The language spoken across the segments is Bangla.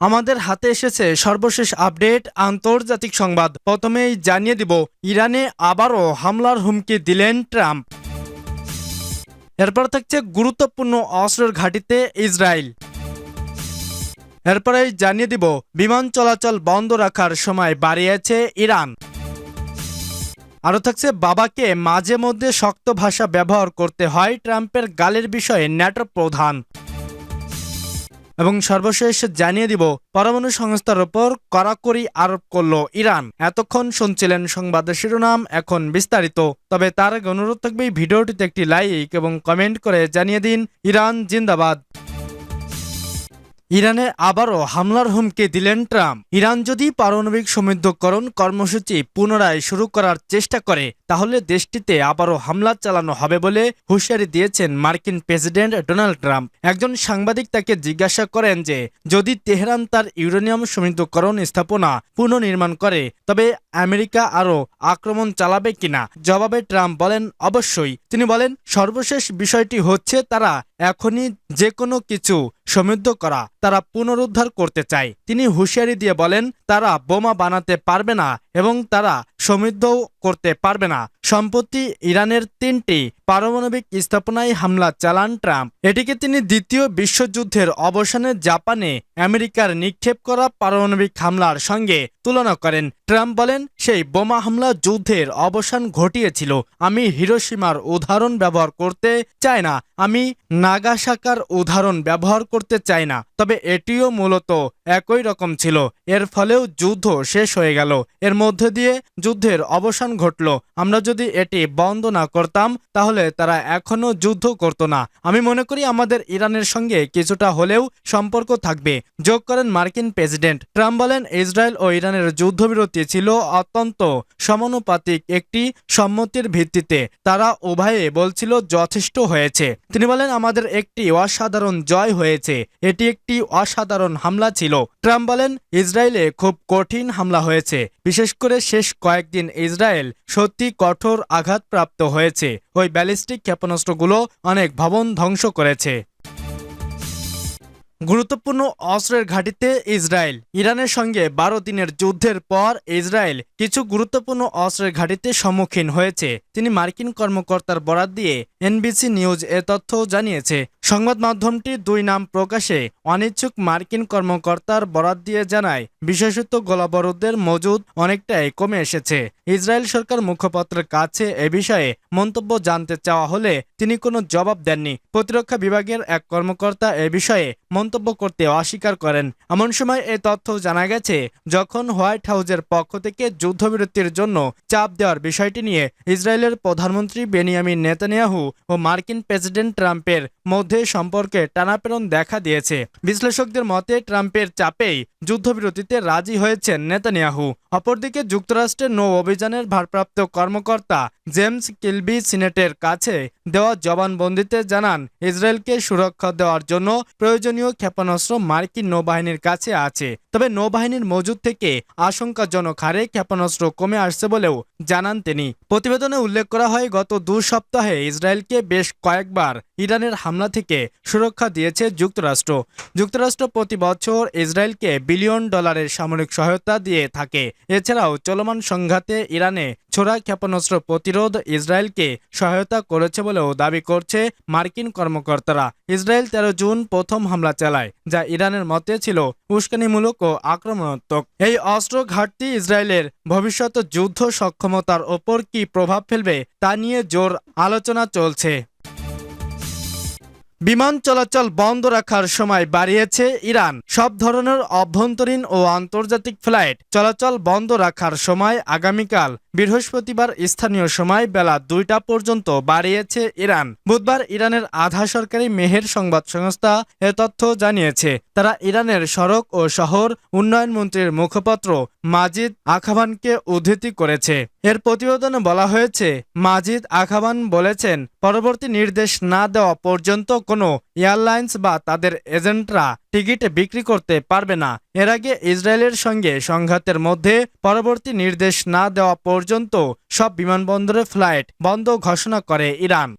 আমাদের হাতে এসেছে সর্বশেষ আপডেট, আন্তর্জাতিক সংবাদ। প্রথমেই জানিয়ে দিব, ইরানে আবারও হামলার হুমকি দিলেন ট্রাম্প। এরপর থাকছে গুরুত্বপূর্ণ অস্ত্রের ঘাঁটিতে ইসরায়েল। এরপরেই জানিয়ে দিব, বিমান চলাচল বন্ধ রাখার সময় বাড়িয়েছে ইরান। আরও থাকছে, বাবাকে মাঝে মধ্যে শক্ত ভাষা ব্যবহার করতে হয় ট্রাম্পের গালের বিষয়ে ন্যাটো প্রধান। এবং সর্বশেষ জানিয়ে দিব, পরমাণু সংস্থার ওপর কড়াকড়ি আরোপ করল ইরান। এতক্ষণ শুনছিলেন সংবাদের শিরোনাম, এখন বিস্তারিত। তবে তার আগে অনুরোধ থাকবে ভিডিওটিতে একটি লাইক এবং কমেন্ট করে জানিয়ে দিন, ইরান জিন্দাবাদ। ইরানে আবারও হামলার হুমকি দিলেন ট্রাম্প। ইরান যদি পারমাণবিক সমৃদ্ধকরণ কর্মসূচি পুনরায় শুরু করার চেষ্টা করে তাহলে দেশটিতে আবারও হামলা চালানো হবে বলে হুঁশিয়ারি দিয়েছেন মার্কিন প্রেসিডেন্ট ডোনাল্ড ট্রাম্প। একজন সাংবাদিক তাকে জিজ্ঞাসা করেন যে, যদি তেহরান তার ইউরেনিয়াম সমৃদ্ধকরণ স্থাপনা পুনর্নির্মাণ করে, তবে আমেরিকা আরও আক্রমণ চালাবে কিনা? জবাবে ট্রাম্প বলেন, অবশ্যই। তিনি বলেন, সর্বশেষ বিষয়টি হচ্ছে তারা এখনই যে কোনো কিছু সমৃদ্ধ করা, তারা পুনরুদ্ধার করতে চায়। তিনি হুঁশিয়ারি দিয়ে বলেন, তারা বোমা বানাতে পারবে না এবং তারা সমৃদ্ধ করতে পারবে না। সম্প্রতি ইরানের তিনটি পারমাণবিক স্থাপনায় হামলা চালান ট্রাম্প। এটিকে তিনি দ্বিতীয় বিশ্বযুদ্ধের অবসানে জাপানে আমেরিকার নিক্ষেপ করা পারমাণবিক হামলার সঙ্গে তুলনা করেন। ট্রাম্প বলেন, সেই বোমা হামলা যুদ্ধের অবসান ঘটিয়েছিল। আমি হিরোসীমার উদাহরণ ব্যবহার করতে চাই না। আমি নাগাসাকার উদাহরণ ব্যবহার করতে চাই না। তবে এটিও মূলত একই রকম ছিল। এর ফলেও যুদ্ধ শেষ হয়ে গেল। এর মধ্যে দিয়ে যুদ্ধের অবসান ঘটল। আমরা যদি এটি বন্ধ না করতাম, তাহলে তারা এখনও যুদ্ধ করত না। আমি মনে করি আমাদের ইরানের সঙ্গে কিছুটা হলেও সম্পর্ক থাকবে। যোগ করেন মার্কিন প্রেসিডেন্ট। ট্রাম্প বলেন, ইসরায়েল ও ইরানের যুদ্ধবিরতি ছিল অত্যন্ত সমানুপাতিক একটি সম্মতির ভিত্তিতে। তারা উভয়ে বলছিল যথেষ্ট হয়েছে। তিনি বলেন, আমাদের একটি অসাধারণ জয় হয়েছে। এটি একটি অসাধারণ হামলা ছিল। ট্রাম্প বলেন, ইসরায়েলে খুব কঠিন হামলা হয়েছে। বিশেষ করে শেষ কয়েকদিন ইসরায়েল সত্যি কঠোর আঘাতপ্রাপ্ত হয়েছে। ওই ব্যালিস্টিক ক্ষেপণাস্ত্রগুলো অনেক ভবন ধ্বংস করেছে। গুরুত্বপূর্ণ অস্ত্রের ঘাঁটিতে ইসরায়েল। ইরানের সঙ্গে বারো দিনের যুদ্ধের পর ইসরায়েল কিছু গুরুত্বপূর্ণ অস্ত্রের ঘাঁটিতে সম্মুখীন হয়েছে। তিনি মার্কিন কর্মকর্তার বরাত দিয়ে এনবিসি নিউজ এ তথ্য জানিয়েছে। সংবাদ মাধ্যমটি দুই নাম প্রকাশে অনিচ্ছুক মার্কিন কর্মকর্তার বরাত দিয়ে জানায়, বিশেষত গোলাবারুদের মজুদ অনেকটাই কমে এসেছে। ইসরায়েল সরকার মুখপাত্রের কাছে এ বিষয়ে মন্তব্য জানতে চাওয়া হলে তিনি কোনো জবাব দেননি। প্রতিরক্ষা বিভাগের এক কর্মকর্তা এ বিষয়ে মন্তব্য করতে অস্বীকার করেন। এমন সময় এ তথ্য জানা গেছে, যখন হোয়াইট হাউজের পক্ষ থেকে যুদ্ধবিরতির জন্য চাপ দেওয়ার বিষয়টি নিয়ে ইসরায়েলের প্রধানমন্ত্রী বেনিয়ামিন নেতানিয়াহু ও মার্কিন প্রেসিডেন্ট ট্রাম্পের মধ্যে সম্পর্কে টানাপেরণ দেখা দিয়েছে। বিশ্লেষকদের মতে, ট্রাম্পের চাপেই যুদ্ধবিরতিতে রাজি হয়েছেন নেতানিয়াহু। অপরদিকে যুক্তরাষ্ট্রের নৌ অভিযানের ভারপ্রাপ্ত কর্মকর্তা জেমস কিলবি সিনেটের কাছে দেওয়া জবানবন্দিতে জানান, ইসরায়েলকে সুরক্ষা দেওয়ার জন্য প্রয়োজনীয় ক্ষেপণাস্ত্র মার্কিন নৌবাহিনীর কাছে আছে। তবে নৌবাহিনীর মজুদ থেকে আশঙ্কাজনক হারে ক্ষেপণাস্ত্র কমে আসছে বলেও জানান তিনি। প্রতিবেদনে উল্লেখ করা হয়, গত দু সপ্তাহে ইসরায়েলকে বেশ কয়েকবার ইরানের হামলা থেকে সুরক্ষা দিয়েছে যুক্তরাষ্ট্র। যুক্তরাষ্ট্র প্রতি বছর ইসরায়েলকে বিলিয়ন ডলারের সামরিক সহায়তা দিয়ে থাকে। এছাড়াও চলমান সংঘাতে ইরানে ছোড়া ক্ষেপণাস্ত্র প্রতিরোধ ইসরায়েলকে সহায়তা করেছে বলেও দাবি করছে মার্কিন কর্মকর্তারা। ইসরায়েল তেরো জুন প্রথম হামলা চালায়, যা ইরানের মতে ছিল উস্কানিমূলক ও আক্রমণাত্মক। এই অস্ত্র ঘাটতি ইসরায়েলের ভবিষ্যৎ যুদ্ধ সক্ষমতার ওপর কি প্রভাব ফেলবে তা নিয়ে জোর আলোচনা চলছে। বিমান চলাচল বন্ধ রাখার সময় বাড়িয়েছে ইরান। সব ধরনের অভ্যন্তরীণ ও আন্তর্জাতিক ফ্লাইট চলাচল বন্ধ রাখার সময় আগামীকাল বৃহস্পতিবার স্থানীয় সময় বেলা দুইটা পর্যন্ত বাড়িয়েছে ইরান। বুধবার ইরানের আধা সরকারি মেহের সংবাদ সংস্থা এ তথ্য জানিয়েছে। তারা ইরানের সড়ক ও শহর উন্নয়ন মন্ত্রীর মুখপাত্র মাজিদ আখাবানকে উদ্ধৃতি করেছে। এর প্রতিবেদনে বলা হয়েছে, মাজিদ আখাবান বলেছেন, পরবর্তী নির্দেশ না দেওয়া পর্যন্ত কোনো এয়ারলাইন্স বা তাদের এজেন্টরা টিকিট বিক্রি করতে পারবে না। এর আগে ইসরায়েলের সঙ্গে সংঘাতের মধ্যে পরবর্তী নির্দেশ না দেওয়া পর্যন্ত সব বিমানবন্দরে ফ্লাইট বন্ধ ঘোষণা করে ইরান।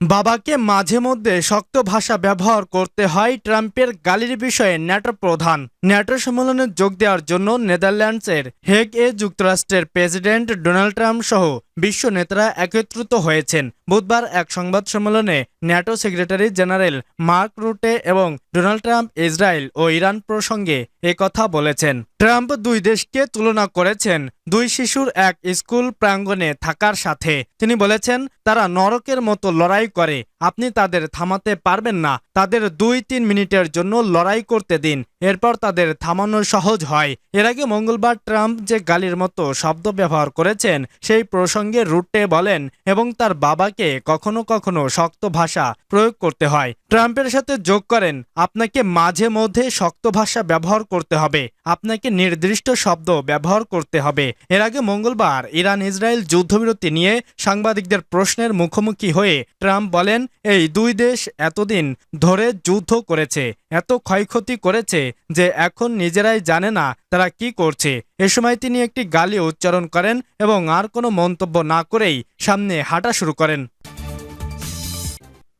বাবাকে মাঝে মধ্যে শক্ত ভাষা ব্যবহার করতে হয় ট্রাম্পের গালির বিষয়ে ন্যাটো প্রধান। ন্যাটো সম্মেলনে যোগ দেওয়ার জন্য নেদারল্যান্ডসের হেগ এ যুক্তরাষ্ট্রের প্রেসিডেন্ট ডোনাল্ড ট্রাম্প সহ বিশ্ব নেতারা একত্রিত হয়েছেন। বুধবার এক সংবাদ সম্মেলনে NATO secretary general Mark Rutte এবং ডোনাল্ড ট্রাম্প ইসরায়েল ও ইরান প্রসঙ্গে কথা বলেছেন। ট্রাম্প দুই দেশকে তুলনা করেছেন, দুই শিশুর এক স্কুল প্রাঙ্গণে থাকার সাথে। তিনি বলেছেন, তারা নরকের মতো লড়াই করে। আপনি তাদের থামাতে পারবেন না। তাদের দুই তিন মিনিটের জন্য লড়াই করতে দিন। এরপর তাদের থামানো সহজ হয়। এর আগে মঙ্গলবার ট্রাম্প যে গালির মতো শব্দ ব্যবহার করেছেন, সেই প্রসঙ্গে রুটে বলেন এবং তার বাবাকে কখনো কখনো শক্ত ভাষা প্রয়োগ করতে হয়। ট্রাম্পের সাথে যোগ করেন, আপনাকে মাঝে মধ্যে শক্ত ভাষা ব্যবহার করতে হবে, আপনাকে নির্দিষ্ট শব্দ ব্যবহার করতে হবে। এর আগে মঙ্গলবার ইরান ইসরায়েল যুদ্ধবিরতি নিয়ে সাংবাদিকদের প্রশ্নের মুখোমুখি হয়ে ট্রাম্প বলেন, এই দুই দেশ এতদিন ধরে যুদ্ধ করেছে, এত ক্ষয়ক্ষতি করেছে যে এখন নিজেরাই জানে না তারা কি করছে। এ সময় তিনি একটি গালি উচ্চারণ করেন এবং আর কোনো মন্তব্য না করেই সামনে হাঁটা শুরু করেন।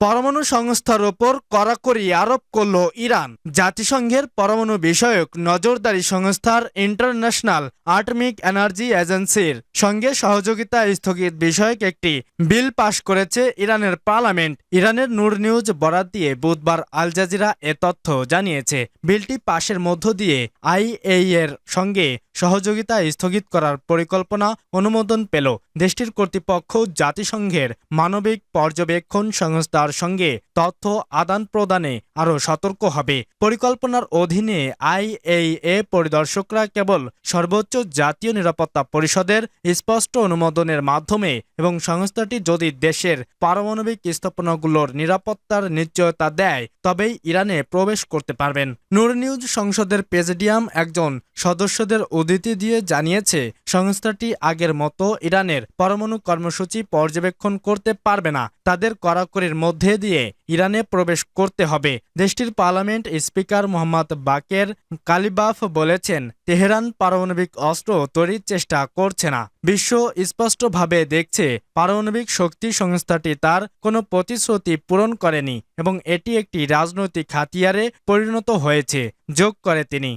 পরমাণু সংস্থার ওপর কড়াকড়ি আরোপ করল ইরান। জাতিসংঘের পরমাণু বিষয়ক নজরদারি সংস্থার ইন্টারন্যাশনাল আটমিক এনার্জি এজেন্সির সঙ্গে সহযোগিতা স্থগিত বিষয়ক একটি বিল পাশ করেছে ইরানের পার্লামেন্ট। ইরানের নূর নিউজ বরাত দিয়ে বুধবার আল জাজিরা এ তথ্য জানিয়েছে। বিলটি পাশের মধ্য দিয়ে আইএই এর সঙ্গে সহযোগিতা স্থগিত করার পরিকল্পনা অনুমোদন পেল। দেশটির কর্তৃপক্ষ জাতিসংঘের মানবিক পর্যবেক্ষণ সংস্থার সঙ্গে তথ্য আদান প্রদানে আরও সতর্ক হবে। পরিকল্পনার অধীনে আইএইএ পরিদর্শকরা কেবল সর্বোচ্চ জাতীয় নিরাপত্তা পরিষদের স্পষ্ট অনুমোদনের মাধ্যমে এবং সংস্থাটি যদি দেশের পারমাণবিক স্থাপনাগুলোর নিরাপত্তার নিশ্চয়তা দেয়, তবেই ইরানে প্রবেশ করতে পারবেন। নূর নিউজ সংসদের প্রেসিডিয়াম একজন সদস্যদের উদ্ধৃতি দিয়ে জানিয়েছে, সংস্থাটি আগের মতো ইরানের পরমাণু কর্মসূচি পর্যবেক্ষণ করতে পারবে না। তাদের কড়াকড়ির মধ্যে দিয়ে ইরানে প্রবেশ করতে হবে। দেশটির parliament speaker Mohammad Baqer Qalibaf বলেছেন, তেহরান পারমাণবিক অস্ত্র তৈরির চেষ্টা করছে না। বিশ্ব স্পষ্টভাবে দেখছে, পারমাণবিক শক্তি সংস্থাটি তার কোনো প্রতিশ্রুতি পূরণ করেনি এবং এটি একটি রাজনৈতিক হাতিয়ারে পরিণত হয়েছে, যোগ করে তিনি।